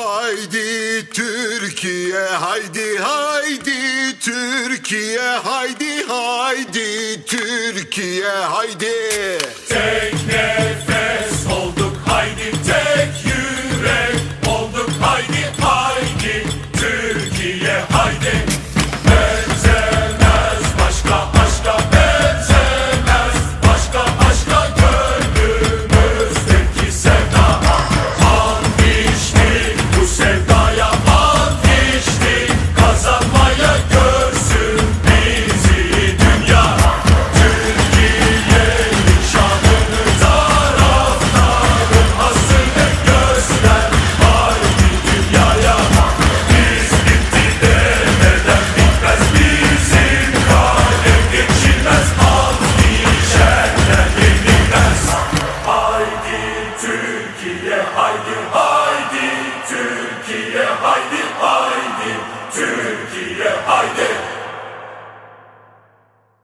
Haydi Türkiye haydi haydi Türkiye haydi haydi Türkiye haydi. Tek haydi haydi Türkiye haydi.